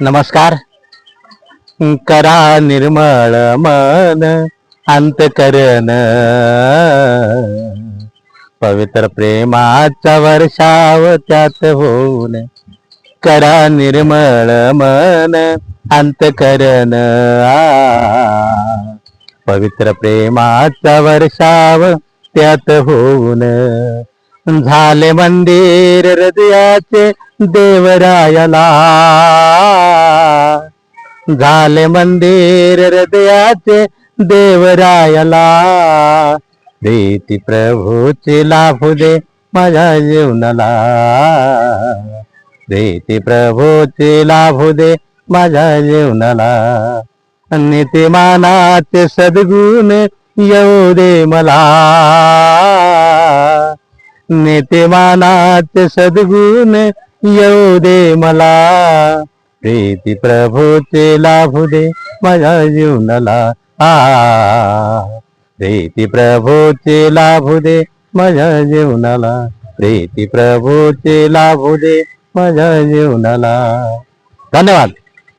नमस्कार. करा निर्मळ मन अंतकरण. पवित्र प्रेमाचा वर्षाव त्यात होऊन करा निर्मळ मन अंतकरण. पवित्र प्रेमाचा वर्षाव त्यात होऊन झाले मंदिर हृदयाचे देवरायाला. झाले मंदिर हृदयाचे देवरायाला. प्रीती प्रभूचे लाभू दे माझ्या जीवनाला. प्रीती प्रभूचे लाभू दे माझ्या जीवनाला. नित्यमानाचे सद्गुण येऊ दे मला. नित्यमानाचे सद्गुण येऊ दे मला. प्रीती प्रभूचे लाभू दे माझ्या जीवनाला. आ. प्रीती प्रभूचे लाभू दे माझ्या जीवनाला. प्रीती प्रभूचे लाभू दे माझ्या जीवनाला. धन्यवाद.